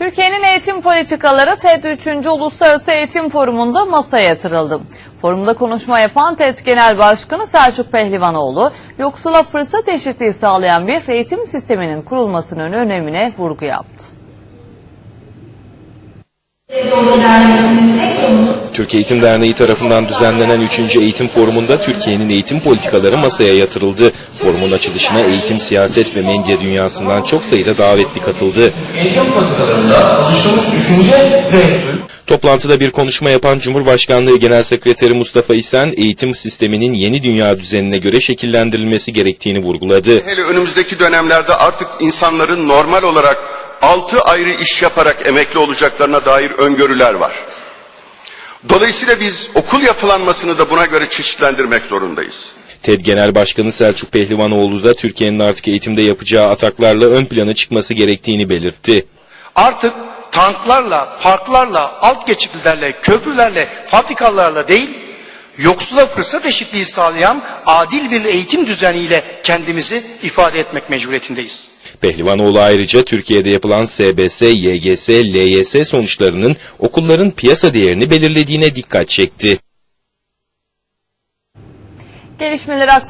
Türkiye'nin eğitim politikaları TED 3. Uluslararası Eğitim Forumu'nda masaya yatırıldı. Forumda konuşma yapan TED Genel Başkanı Selçuk Pehlivanoğlu, yoksula fırsat eşitliği sağlayan bir eğitim sisteminin kurulmasının önemine vurgu yaptı. Türk Eğitim Derneği tarafından düzenlenen 3. Eğitim Forumu'nda Türkiye'nin eğitim politikaları masaya yatırıldı. Forumun açılışına eğitim, siyaset ve medya dünyasından çok sayıda davetli katıldı. eğitim politikalarında oluşturmuş düşünce ve Toplantıda bir konuşma yapan Cumhurbaşkanlığı Genel Sekreteri Mustafa İsen, eğitim sisteminin yeni dünya düzenine göre şekillendirilmesi gerektiğini vurguladı. Hele önümüzdeki dönemlerde artık insanların normal olarak altı ayrı iş yaparak emekli olacaklarına dair öngörüler var. Dolayısıyla biz okul yapılanmasını da buna göre çeşitlendirmek zorundayız. TED Genel Başkanı Selçuk Pehlivanoğlu da Türkiye'nin artık eğitimde yapacağı ataklarla ön plana çıkması gerektiğini belirtti. artık tanklarla, parklarla, alt geçitlerle, köprülerle, fabrikalarla değil, yoksula fırsat eşitliği sağlayan adil bir eğitim düzeniyle kendimizi ifade etmek mecburiyetindeyiz. Pehlivanoğlu ayrıca Türkiye'de yapılan SBS, YGS, LYS sonuçlarının okulların piyasa değerini belirlediğine dikkat çekti. Gelişmeleri aktar